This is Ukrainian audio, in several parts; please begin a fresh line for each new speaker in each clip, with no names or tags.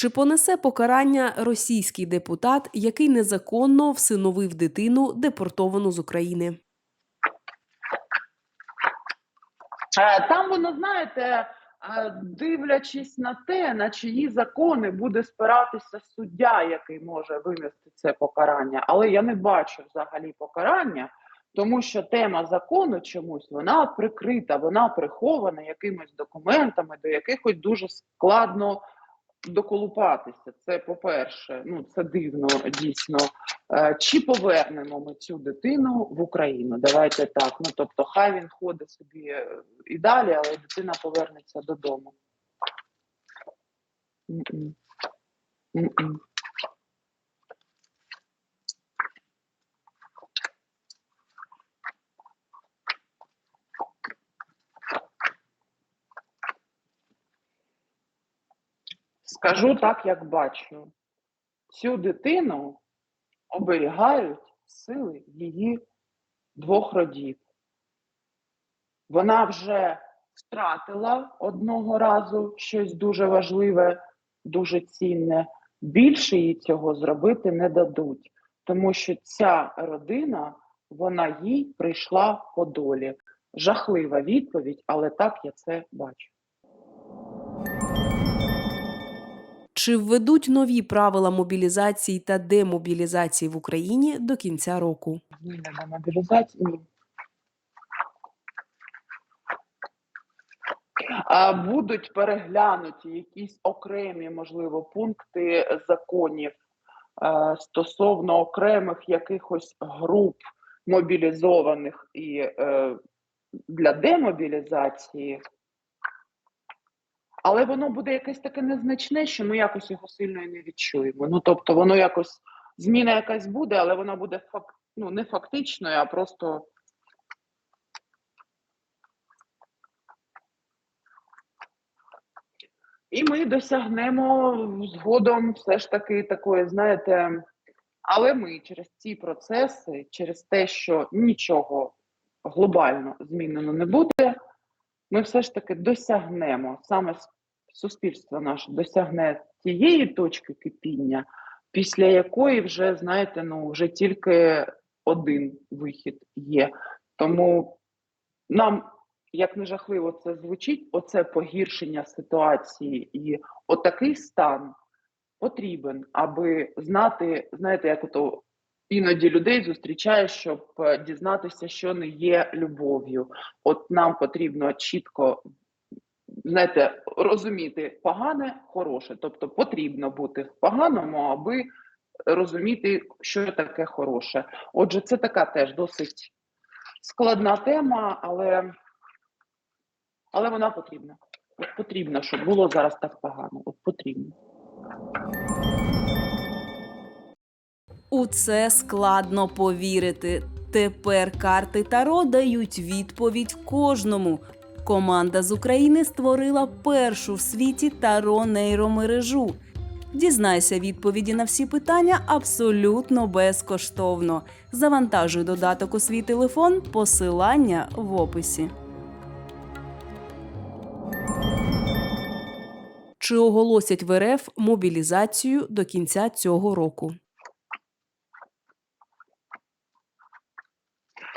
Чи понесе покарання російський депутат, який незаконно всиновив дитину, депортовану з України?
Е, Там воно, знаєте, е, дивлячись на те, на чиї закони буде спиратися суддя, який може винести це покарання. Але я не бачу взагалі покарання, тому що тема закону чомусь вона прикрита, вона прихована якимись документами, до якихось дуже складно доколупатися. Це по-перше, ну це дивно дійсно. Е, Чи повернемо ми цю дитину в Україну? Давайте так. Ну тобто, хай він ходить собі е, і далі, але дитина повернеться додому. Mm -mm. М-м. Скажу так, як бачу. Цю дитину оберігають сили її двох родів. Вона вже втратила одного разу щось дуже важливе, дуже цінне. Більше їй цього зробити не дадуть, тому що ця родина, вона їй прийшла по долі. Жахлива відповідь, але так я це бачу.
Чи введуть нові правила мобілізації та демобілізації в Україні до кінця року?
А, Будуть переглянуті якісь окремі, можливо, пункти законів е, стосовно окремих якихось груп мобілізованих і е, для демобілізації. Але воно буде якесь таке незначне, що ми якось його сильно і не відчуємо. Ну тобто, воно якось зміна якась буде, але вона буде фак, ну, не фактичною, а просто. І ми досягнемо згодом все ж таки такої, знаєте, але ми через ці процеси, через те, що нічого глобально змінено не буде, ми все ж таки досягнемо саме суспільство наше досягне тієї точки кипіння, після якої вже знаєте, ну вже тільки один вихід є. Тому нам, як не жахливо це звучить, оце погіршення ситуації і отакий стан потрібен, аби знати, знаєте, як ото іноді людей зустрічає, щоб е, дізнатися, що не є любов'ю. От нам потрібно чітко, знаєте, розуміти погане, хороше. Тобто потрібно бути в поганому, аби розуміти, що таке хороше. Отже, це така теж досить складна тема, але, але вона потрібна. От потрібно, щоб було зараз так погано. От потрібно.
У це складно повірити. Тепер карти Таро дають відповідь кожному. Команда з України створила першу в світі Таро нейромережу. Дізнайся відповіді на всі питання абсолютно безкоштовно. Завантажуй додаток у свій телефон, посилання в описі. Чи оголосять в РФ мобілізацію до кінця цього року?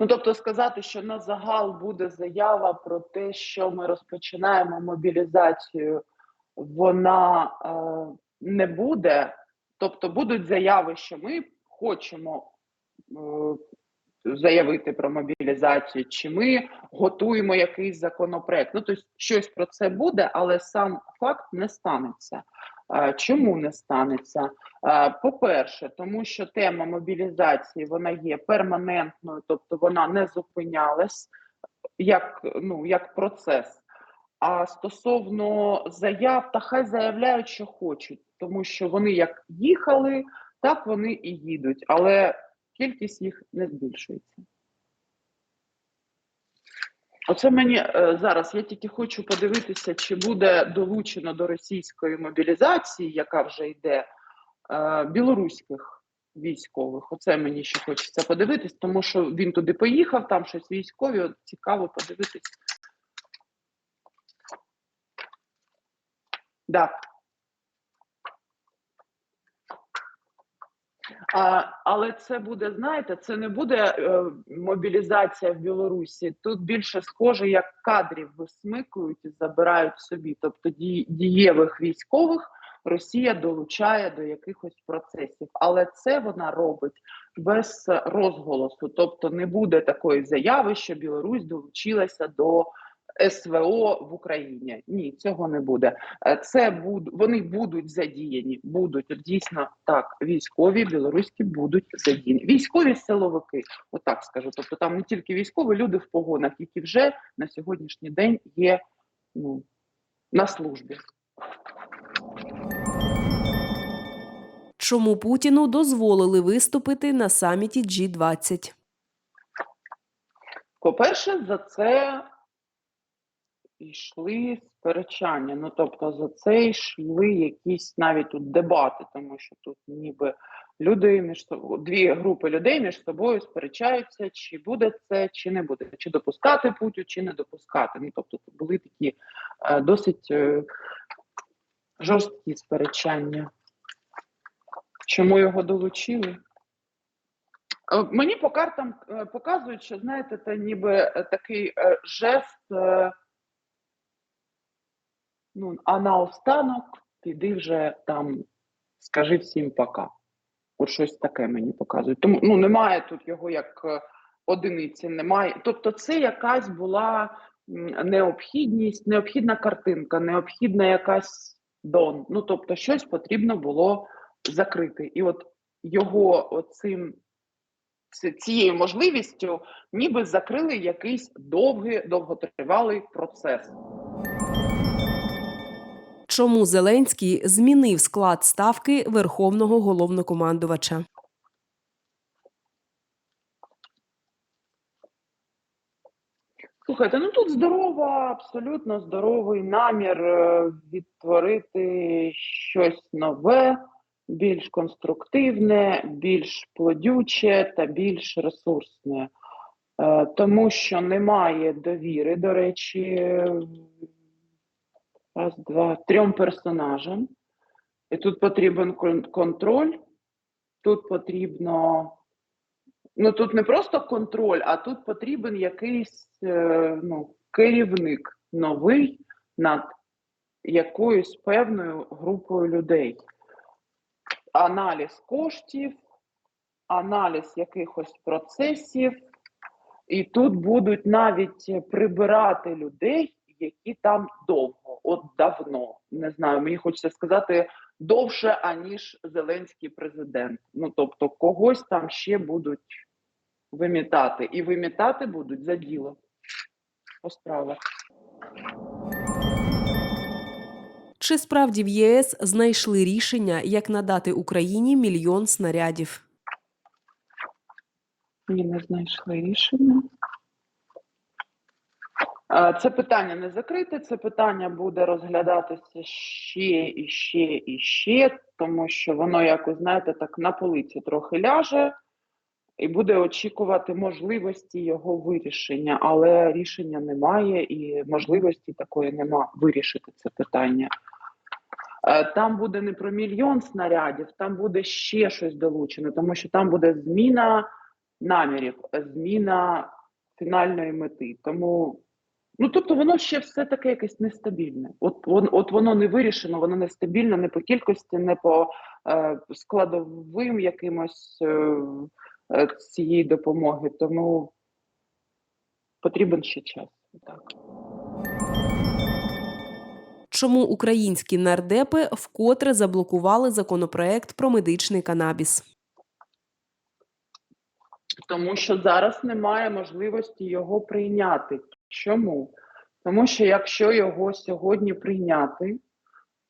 Ну, тобто сказати, що на загал буде заява про те, що ми розпочинаємо мобілізацію, вона е, не буде. Тобто будуть заяви, що ми хочемо е, заявити про мобілізацію, чи ми готуємо якийсь законопроект. Ну, тобто щось про це буде, але сам факт не станеться. Чому не станеться? По-перше, тому що тема мобілізації вона є перманентною, тобто вона не зупинялась як, ну, як процес. А стосовно заяв, та хай заявляють, що хочуть, тому що вони як їхали, так вони і їдуть, але кількість їх не збільшується. Оце мені е, зараз. Я тільки хочу подивитися, чи буде долучено до російської мобілізації, яка вже йде, е, білоруських військових. Оце мені ще хочеться подивитись, тому що він туди поїхав, там щось військові. От цікаво подивитись. Да. А, але це буде, знаєте, це не буде е, мобілізація в Білорусі. Тут більше схоже, як кадрів висмикують і забирають собі. Тобто ді- дієвих військових Росія долучає до якихось процесів, але це вона робить без розголосу. Тобто не буде такої заяви, що Білорусь долучилася до СВО в Україні. Ні, цього не буде. Е, Це буд, вони будуть задіяні. Будуть дійсно так. Військові білоруські будуть задіяні. Військові силовики, отак скажу. Тобто там не тільки військові, люди в погонах, які вже на сьогоднішній день є ну, на службі.
Чому Путіну дозволили виступити на саміті G20?
По-перше, за це йшли сперечання. Ну тобто за це йшли якісь навіть тут дебати, тому що тут ніби люди між собою, дві групи людей між собою сперечаються, чи буде це, чи не буде, чи допускати Путю, чи не допускати. Ну тобто були такі е, досить е, жорсткі сперечання. Чому його долучили? Е, Мені по картам е, показують, що знаєте, це ніби е, такий жест. Ну, а наостанок піди вже там, скажи всім пока. От щось таке мені показують. Тому ну, немає тут його як е, одиниці, немає. Тобто, це якась була необхідність, необхідна картинка, необхідна якась дон. Ну, тобто, щось потрібно було закрити. І от його оцим ці- цією можливістю ніби закрили якийсь довгий, довготривалий процес.
Чому Зеленський змінив склад ставки верховного головнокомандувача?
Слухайте, ну тут здорова, абсолютно здоровий намір е, відтворити щось нове, більш конструктивне, більш плодюче та більш ресурсне. Е, Тому що немає довіри, до речі, раз, два, трьом персонажам. І тут потрібен контроль, тут потрібно Ну тут не просто контроль, а тут потрібен якийсь е, ну, керівник новий над якоюсь певною групою людей. Аналіз коштів, аналіз якихось процесів, і тут будуть навіть прибирати людей, які там довго, от давно. Не знаю, мені хочеться сказати довше, аніж Зеленський президент. Ну тобто, когось там ще будуть вимітати. І вимітати будуть за діло. По справах.
Чи справді в ЄС знайшли рішення, як надати Україні мільйон снарядів?
Ні, не знайшли рішення. Це питання не закрите, це питання буде розглядатися ще і ще і ще, тому що воно якось, знаєте, так на полиці трохи ляже і буде очікувати можливості його вирішення, але рішення немає і можливості такої нема вирішити це питання. Е, Там буде не про мільйон снарядів, там буде ще щось долучено, тому що там буде зміна намірів, зміна фінальної мети. Тому, ну тобто, воно ще все таке якесь нестабільне. От, вон, от воно не вирішено, воно нестабільне не по кількості, не по е, складовим якимось е, е, цієї допомоги. Тому потрібен ще час. Так.
Чому українські нардепи вкотре заблокували законопроект про медичний канабіс?
Тому що зараз немає можливості його прийняти. Чому? Тому що якщо його сьогодні прийняти,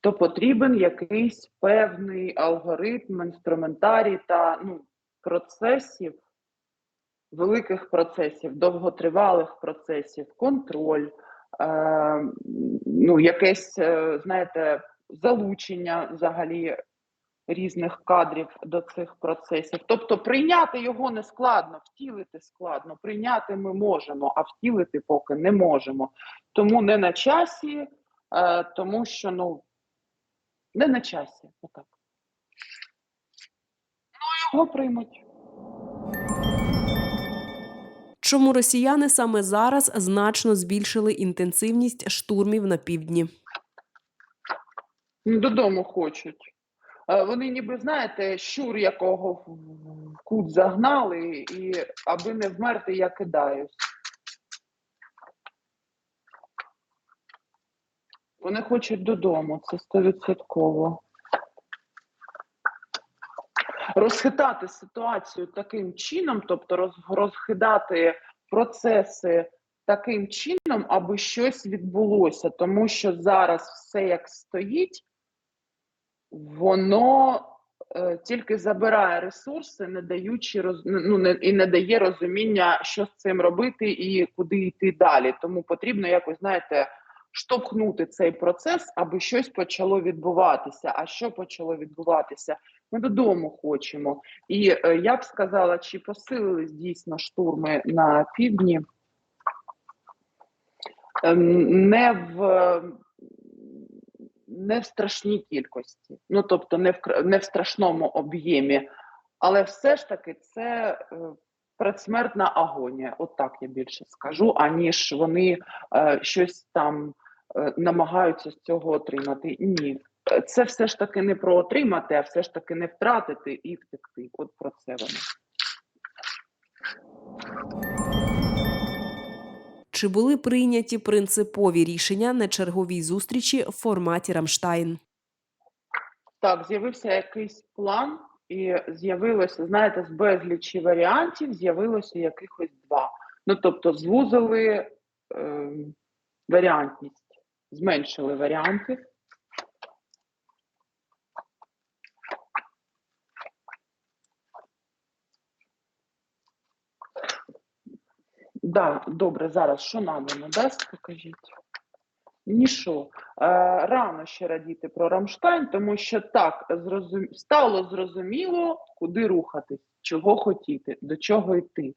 то потрібен якийсь певний алгоритм, інструментарій та ну, процесів, великих процесів, довготривалих процесів, контроль, е, ну, якесь, е, знаєте, залучення взагалі різних кадрів до цих процесів. Тобто прийняти його не складно, втілити складно. Прийняти ми можемо, а втілити поки не можемо. Тому не на часі, е, тому що ну не на часі. Отак. Ну Його приймуть.
Чому росіяни саме зараз значно збільшили інтенсивність штурмів на півдні?
Додому хочуть. Е, Вони ніби, знаєте, щур, якого в кут загнали, і аби не вмерти, я кидаюсь. Вони хочуть додому, це стовідсотково. Розхитати ситуацію таким чином, тобто роз, розхидати процеси таким чином, аби щось відбулося, тому що зараз все як стоїть, воно е, тільки забирає ресурси, не даючи роз, ну, не, і не дає розуміння, що з цим робити і куди йти далі. Тому потрібно якось, знаєте, штовхнути цей процес, аби щось почало відбуватися. А що почало відбуватися? Ми додому хочемо. І е, я б сказала, чи посилились дійсно штурми на півдні? Ем, Не в не в страшній кількості, ну тобто не в не в страшному об'ємі, але все ж таки це е, предсмертна агонія. От я більше скажу, аніж вони е, щось там е, намагаються з цього отримати. Ні, це все ж таки не про отримати, а все ж таки не втратити і втекти. От про це вони.
Чи були прийняті принципові рішення на черговій зустрічі в форматі Рамштайн?
Так, з'явився якийсь план, і з'явилося, знаєте, з безлічі варіантів з'явилося якихось два. Ну, тобто, звузили е, варіантність, зменшили варіанти. Да, добре, зараз що нам воно дасть, покажіть. Ні. Е, рано ще радіти про Рамштайн, тому що так зрозум... стало зрозуміло, куди рухатись, чого хотіти, до чого йти.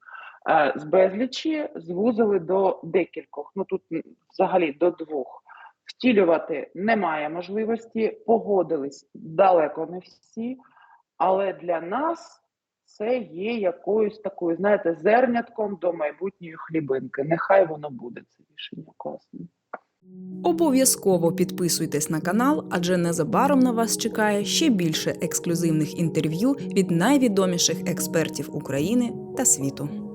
Е, з безлічі звузили до декількох, ну тут взагалі до двох. Втілювати немає можливості, погодились далеко не всі, але для нас це є якоюсь такою, знаєте, зернятком до майбутньої хлібинки. Нехай воно буде це рішення класне.
Обов'язково підписуйтесь на канал, адже незабаром на вас чекає ще більше ексклюзивних інтерв'ю від найвідоміших експертів України та світу.